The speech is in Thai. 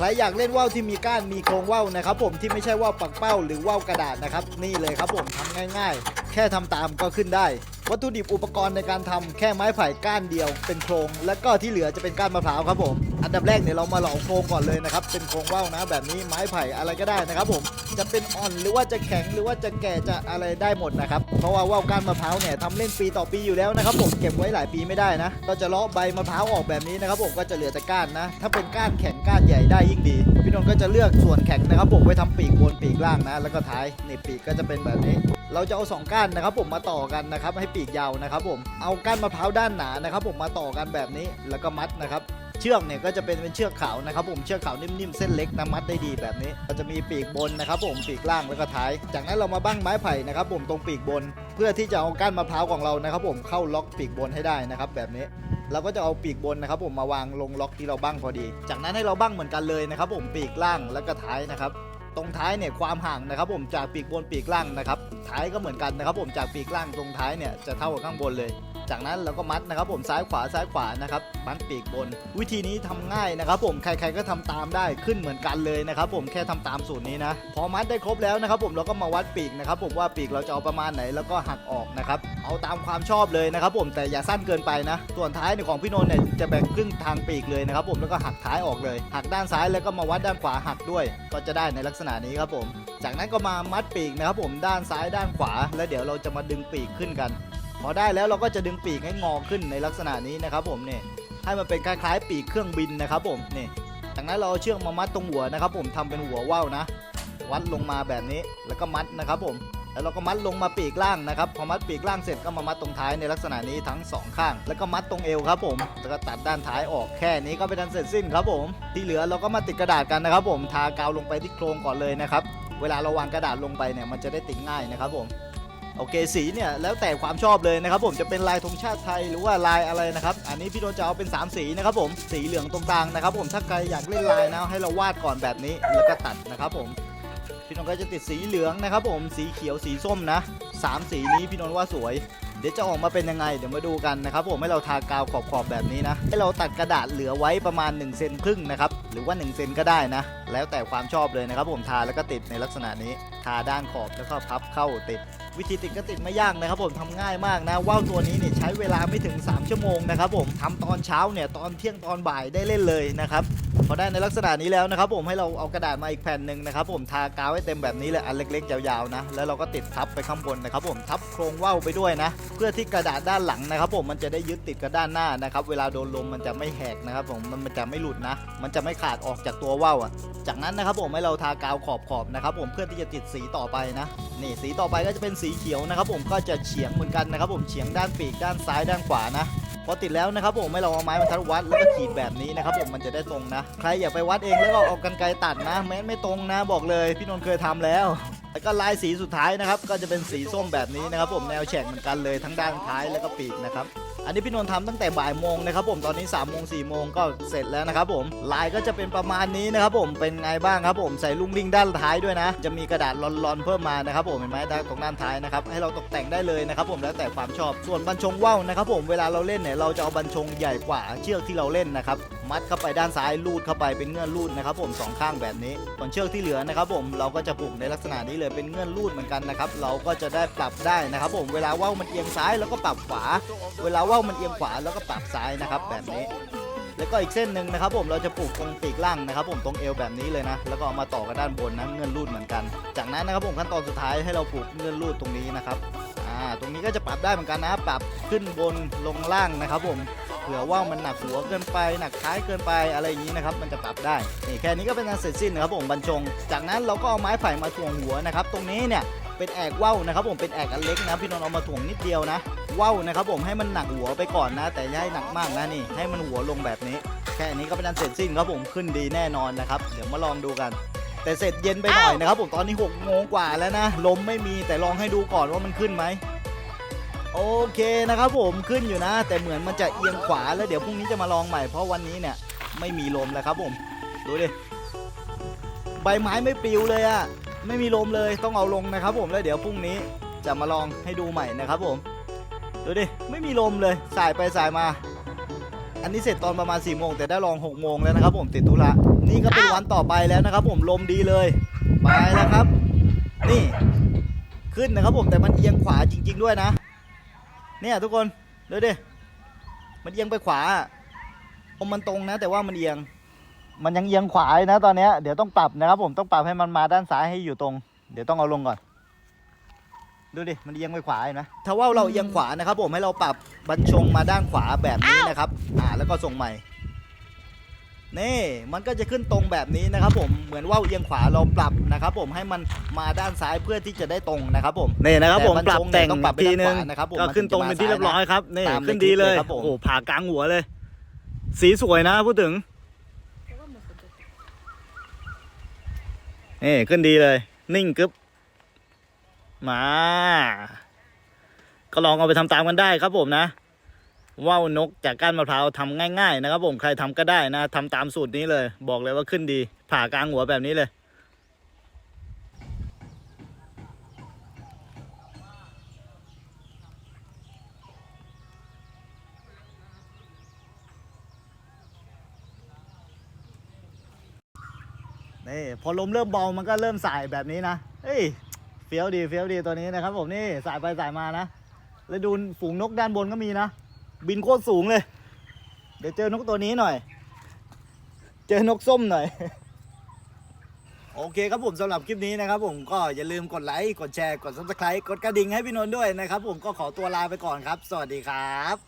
ใครอยากเล่นว่าวที่มีก้านมีโครงว่าวนะครับผมที่ไม่ใช่ว่าวปักเป้าหรือว่าวกระดาษนะครับ นี่เลยครับผมทำง่าย ๆ แค่ทำตามก็ขึ้นได้ วัตถุดิบอุปกรณ์ในการทำแค่ไม้ไผ่ก้านเดียวเป็นโครง แล้วก็ที่เหลือจะเป็นก้านมะพร้าวครับผมอันดับแรกเนี่ยเรามาหล่อโครงก่อนเลยนะครับเป็นโครงว่าวนะแบบนี้ไม้ไผ่อะไรก็ได้นะครับผมจะเป็นอ่อนหรือว่าจะแข็งหรือว่าจะแก่จะอะไรได้หมดนะครับเพราะว่าว่าวก้านมะพร้าวเนี่ยทำเล่นปีต่อปีอยู่แล้วนะครับผมเก็บไว้หลายปีไม่ได้นะก็จะเลาะใบมะพร้าวออกแบบนี้นะครับผมก็จะเหลือแต่ก้านนะ ถ้าเป็นก้านแข็งก้านใหญ่ได้ยิ่งดี พี่นนท์ก็จะเลือกส่วนแข็งนะครับผมไว้ทำปีกบนปีกล่างนะ แล้วก็ท้ายในปีกก็จะเป็นแบบนี้ เราจะเอาสองก้านนะครับผมมาต่อกันนะครับให้ปีกยาวนะครับผมเอาก้านมะพร้าวด้านหนานะครับผมมาต่อกันแบบนี้แล้วก็มัดนะครับเชือกเนี่ยก็จะเป็นเป็นเชือกขาวนะครับผมเชือกขาวนิ่มๆเส้นเล็กนะมัดได้ดีแบบนี้ก็จะมีปีกบนนะครับผมปีกล่างแล้วก็ท้าย จากนั้นเรามาบั้งไม้ไผ่นะครับผมตรงปีกบน เพื่อที่จะเอาก้านมะพร้าวของเรานะครับผมเข้าล็อกปีกบนให้ได้นะครับแบบนี้เราก็จะเอาปีกบนนะครับผมมาวางลงล็อกที่เราบั้งพอดี จากนั้นให้เราบั้งเหมือนกันเลยนะครับผมปีกล่างแล้วก็ท้ายนะครับ ตรงท้ายเนี่ยความห่างนะครับผมจากปีกบนปีกล่างนะครับท้ายก็เหมือนกันนะครับผมจากปีกล่างตรงท้ายเนี่ยจะเท่ากับข้างบนเลย จากนั้นเราก็มัดนะครับ ผมซ้ายขวาซ้ายขวานะครับมัดปีกบน วิธีนี้ทำง่ายนะครับ ผมใครๆก็ทำตามได้ขึ้นเหมือนกันเลยนะครับผมแค่ทำตามสูตรนี้นะ พอมัดได้ครบแล้วนะครับ ผมเราก็มาวัดปีกนะครับ ผมว่าปีกเราจะเอาประมาณไหนแล้วก็หักออกนะครับเอาตามความชอบเลยนะครับ ผมแต่อย่าสั้นเกินไปนะส่วนท้ายในของพี่นนท์เนี่ยจะแบ่งครึ่งทางปีกเลยนะครับ ผมแล้วก็หักท้ายออกเลย หักด้านซ้ายแล้วก็มาวัดด้านขวาหักด้วย ก็จะได้ในลักษณะนี้ครับผม จากนั้นก็มามัดปีกนะครับ ผมด้านซ้ายด้านขวา แล้วเดี๋ยวเราจะมาดึงปีกขึ้นกัน พอได้แล้วเราก็จะดึงปีกให้งอขึ้นในลักษณะนี้นะครับผมเนี่ยให้มันเป็นคล้ายๆ ปีกเครื่องบินนะครับผมเนี่ยจากนั้นเราเอาเชือกมามัดตรงหัวนะครับ ผมทำเป็นหัวว่าวนะ วัดลงมาแบบนี้แล้วก็มัดนะครับผมแล้วเราก็มัดลงมาปีกล่างนะครับพอมัดปีกล่างเสร็จก็มามัดตรงท้ายในลักษณะนี้ทั้งสองข้าง แล้วก็มัดตรงเอวครับผมแล้วก็ตัดด้านท้ายออกแค่นี้ก็เป็นอันเสร็จสิ้นครับผม ที่เหลือเราก็มาติดกระดาษกันนะครับ ผมทากาวลงไปที่โครงก่อนเลยนะครับเวลาเราวางกระดาษลงไปเนี่ยมันจะได้ติดง่ายนะครับผม โอเคสีเนี่ยแล้วแต่ความชอบเลยนะครับผมจะเป็นลายธงชาติไทยหรือว่าลายอะไรนะครับอันนี้พี่โดนจะเอาเป็น 3 สีนะครับผมสีเหลืองตรงกลางนะครับผมถ้าใครอยากเล่นลายนะให้เราวาดก่อนแบบนี้แล้วก็ตัดนะครับผมพี่นนท์ก็จะติดสีเหลืองนะครับผมสีเขียวสีส้มนะสามสีนี้พี่นนท์ว่าสวย เดี๋ยวจะออกมาเป็นยังไงเดี๋ยวมาดูกันนะครับผมให้เราทากาวขอบๆแบบนี้นะให้เราตัดกระดาษเหลือไว้ประมาณ1เซนครึ่งนะครับหรือว่า1เซนก็ได้นะ แล้วแต่ความชอบเลยนะครับผมทาแล้วก็ติดในลักษณะนี้ ทาด้านขอบแล้วก็พับเข้าติด วิธีติดก็ติดไม่ยากนะครับผมทำง่ายมากนะว่าวตัวนี้เนี่ยใช้เวลาไม่ถึง 3 ชั่วโมงนะครับผมทำตอนเช้าเนี่ยตอนเที่ยงตอนบ่ายได้เล่นเลยนะครับพอได้ในลักษณะนี้แล้วนะครับผมให้เราเอากระดาษมาอีกแผ่นหนึ่งนะครับผมทากาวให้เต็มแบบนี้เลยอันเล็กๆ ยาวๆนะแล้วเราก็ติดทับไปข้างบนนะครับผมทับโครงว่าวไปด้วยนะ เพื่อที่กระดาษด้านหลังนะครับผมมันจะได้ยึดติดกับด้านหน้านะครับเวลาโดนลมมันจะไม่แหกนะครับผมมันมันจะไม่หลุดนะ มันจะไม่ขาดออกจากตัวว่าวอะ จากนั้นนะครับผมให้เราทากาวขอบๆนะครับผมเพื่อที่จะติดสีต่อไปนะนี่สีต่อไปก็จะเป็นสีเขียวนะครับผมก็จะเฉียงเหมือนกันนะครับผมเฉียงด้านปีกด้านซ้ายด้านขวานะพอติดแล้วนะครับผมให้เราเอาไม้บรรทัดวัดแล้วก็ขีดแบบนี้นะครับผมมันจะได้ตรงนะใครอย่าไปวัดเองแล้วก็เอากันไกรตัดนะแม้นไม่ตรงนะบอกเลยพี่นนท์เคยทำแล้วแล้วก็ลายสีสุดท้ายนะครับ ก็จะเป็นสีส้มแบบนี้นะครับ ผมแนวแฉกเหมือนกันเลยทั้งด้านท้ายแล้วก็ปีกนะครับ อันนี้พี่นนท์ทำตั้งแต่บ่ายโมงนะครับผมตอนนี้3ามโมงสี่โมงก็เสร็จแล้วนะครับผมลายก็จะเป็นประมาณนี้นะครับผมเป็นไงบ้างครับผมใส่ลุงลิงด้านท้ายด้วยนะ จะมีกระดาษลอนๆเพิ่มมานะครับผมเห็นไหมด้านตรงด้านท้ายนะครับให้เราตกแต่งได้เลยนะครับผมแล้วแต่ความชอบส่วนบัญชงว่าวนะครับผมเวลาเราเล่นเนี่ยเราจะเอาบัญชงใหญ่กว่าเชือกที่เราเล่นนะครับ มัดเข้าไปด้านซ้ายลูดเข้าไปเป็นเงื่อนลูดนะครับผมสองข้างแบบนี้ส่วนเชือกที่เหลือนะครับผมเราก็จะผูกในลักษณะนี้เลยเป็นเงื่อนลูดเหมือนกันนะครับเราก็จะได้ปรับได้นะครับผมเวลาว่าวมันเอียงซ้ายแล้วก็ปรับขวา เวลาว่าวมันเอียงขวาแล้วก็ปรับซ้ายนะครับแบบนี้แล้วก็อีกเส้นหนึ่งนะครับผมเราจะปลูกตรงปีกล่างนะครับ ผมตรงเอวแบบนี้เลยนะ แล้วก็เอามาต่อกับด้านบนนะเงื่อนรูดเหมือนกัน จากนั้นนะครับผมขั้นตอนสุดท้ายให้เราปลูกเงื่อนรูดตรงนี้นะครับอ่าตรงนี้ก็จะปรับได้เหมือนกันนะ ปรับขึ้นบนลงล่างนะครับผม ผื่อว่ามันหนักหัวเกินไปหนักท้ายเกินไปอะไรอย่างนี้นะครับมันจะปรับได้นี่แค่นี้ก็เป็นอันเสร็จสิ้นนะครับผมบรรจง จากนั้นเราก็เอาไม้ไผ่มาถ่วงหัวนะครับตรงนี้เนี่ยเป็นแอกว่าวนะครับผมเป็นแอกอันเล็กนะพี่นนท์เอามาถ่วงนิดเดียวนะว่าวนะครับผมให้มันหนักหัวไปก่อนนะ แต่อย่าให้หนักมากนะนี่ให้มันหัวลงแบบนี้ แค่นี้ก็เป็นอันเสร็จสิ้นครับผมขึ้นดีแน่นอนนะครับเดี๋ยวมาลองดูกันแต่เสร็จเย็นไปหน่อยนะครับผมตอนนี้6กโมงกว่าแล้วนะลมไม่มีแต่ลองให้ดูก่อนว่ามันขึ้นไหม โอเคนะครับผมขึ้นอยู่นะ แต่เหมือนมันจะเอียงขวาแล้วเดี๋ยวพรุ่งนี้จะมาลองใหม่เพราะวันนี้เนี่ยไม่มีลมแล้วครับผมดูดิใบไม้ไม่ปลิวเลยอะไม่มีลมเลยต้องเอาลงนะครับ ผมแล้วเดี๋ยวพรุ่งนี้จะมาลองให้ดูใหม่นะครับผมดูดิไม่มีลมเลยสายไปสายมา อันนี้เสร็จตอนประมาณ4ี่โมงแต่ได้ลอง6กโมงแล้วนะครับ ผมติดธุระนี่ก็เป็นวันต่อไปแล้วนะครับ ผมลมดีเลยไปแล้วครับ นี่ขึ้นนะครับผมแต่มันเอียงขวาจริง ๆ ด้วยนะ เนี่ยทุกคนดูดิมันเอียงไปขวาผมมันตรงนะ แต่ว่ามันเอียง มันยังเอียงขวาอยู่นะ ตอนนี้เดี๋ยวต้องปรับนะครับผมต้องปรับให้มันมาด้านซ้ายให้อยู่ตรง เดี๋ยวต้องเอาลงก่อน ดูดิมันเอียงไปขวาเห็นไหมถ้าว่าเราเอียงขวานะครับ ผมให้เราปรับบัญชงมาด้านขวาแบบนี้นะครับ อ่าแล้วก็ส่งใหม่ นี่มันก็จะขึ้นตรงแบบนี้นะครับผมเหมือนว่าวเอียงขวาเราปรับนะครับผมให้มันมาด้านซ้ายเพื่อที่จะได้ตรงนะครับผมนี่นะครับผมแต่ปรับแต่งต้องปรับไปทีด้านนึขงวานะครับผมก็ขึ้นตรงเป็นที่เรียบร้อยครับนี่ตามในขึ้นดีเลยคลิปเลยครับผมโอ้โหผ่ากลางหัวเลย สีสวยนะพูดถึงนี่ขึ้นดีเลย นิ่งกึ๊บมา ก็ลองเอาไปทำตามกันได้ครับผมนะ ว่าวนกจากก้านมะพร้าวทำง่าย ๆ นะครับ ผมใครทำก็ได้นะทำตามสูตรนี้เลย บอกเลยว่าขึ้นดี ผ่ากลางหัวแบบนี้เลยนี่พอลมเริ่มเบามันก็เริ่มสายแบบนี้นะเฮ้ยเฟี้ยวดีเฟี้ยวดีตัวนี้นะครับผมนี่สายไปสายมานะแล้วดูฝูงนกด้านบนก็มีนะ บินโคตรสูงเลย เดี๋ยวเจอนกตัวนี้หน่อย เจอนกส้มหน่อย โอเคครับผมสำหรับคลิปนี้นะครับผมก็อย่าลืมกดไลค์ กดแชร์ กด subscribe กดกระดิ่งให้พี่นนท์ด้วยนะครับผมก็ขอตัวลาไปก่อนครับ สวัสดีครับ